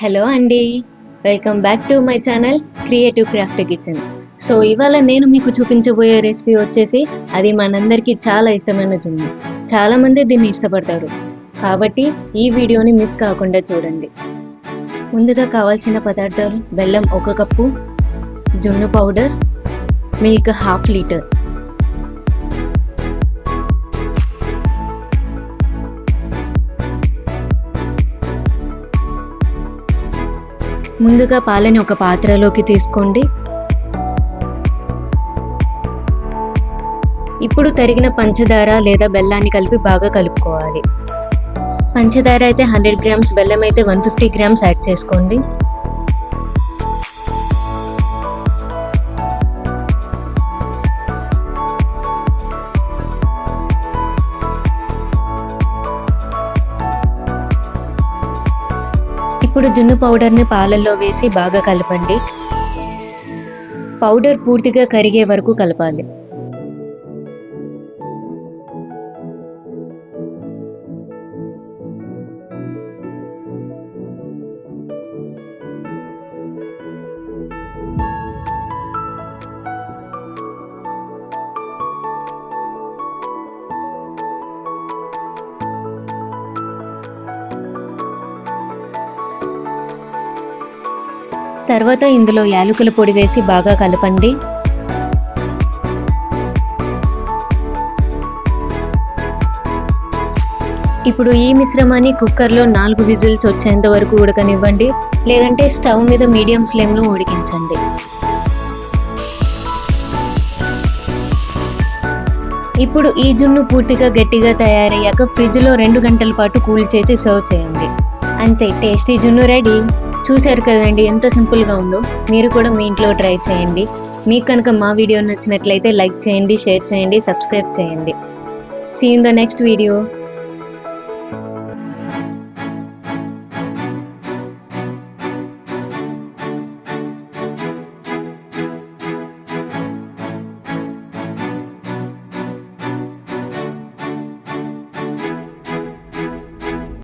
Hello అండి. Welcome back to my channel creative craft kitchen so ఇవాళ నేను మీకు చూపించబోయే రెసిపీ వచ్చేసి అది మనందరికీ చాలా ఇష్టమైన జున్ను. చాలా మంది దీన్ని ఇష్టపడతారు. కాబట్టి ఈ వీడియోని మిస్ కాకుండా చూడండి. ముందుగా కావాల్సిన పదార్థాలు బెల్లం ఒక కప్పు జున్ను పౌడర్ మిల్క్ హాఫ్ లీటర్ ముందుగా పాలని ఒక పాత్రలోకి తీసుకోండి. ఇప్పుడు తరిగిన పంచదార లేదా బెల్లాన్ని కలిపి బాగా కలుపుకోవాలి. పంచదార అయితే హండ్రెడ్ గ్రామ్స్ బెల్లం అయితే వన్ ఫిఫ్టీ గ్రామ్స్ యాడ్ చేసుకోండి. ఇప్పుడు జున్ను పౌడర్ని పాలల్లో వేసి బాగా కలపండి. పౌడర్ పూర్తిగా కరిగే వరకు కలపాలి. తర్వాత ఇందులో యాలకుల పొడి వేసి బాగా కలపండి. ఇప్పుడు ఈ మిశ్రమాన్ని కుక్కర్లో నాలుగు విజిల్స్ వచ్చేంత వరకు ఉడకనివ్వండి. లేదంటే స్టవ్ మీద మీడియం ఫ్లేమ్లో ఉడికించండి. ఇప్పుడు ఈ జున్ను పూర్తిగా గట్టిగా తయారయ్యాక ఫ్రిడ్జ్లో రెండు గంటల పాటు కూల్ చేసి సర్వ్ చేయండి. అంతే టేస్టీ జున్ను రెడీ. చూశారు కదండి ఎంత సింపుల్గా ఉందో. మీరు కూడా మీ ఇంట్లో ట్రై చేయండి. మీకు కనుక మా వీడియో నచ్చినట్లయితే లైక్ చేయండి షేర్ చేయండి సబ్స్క్రైబ్ చేయండి. See in the next video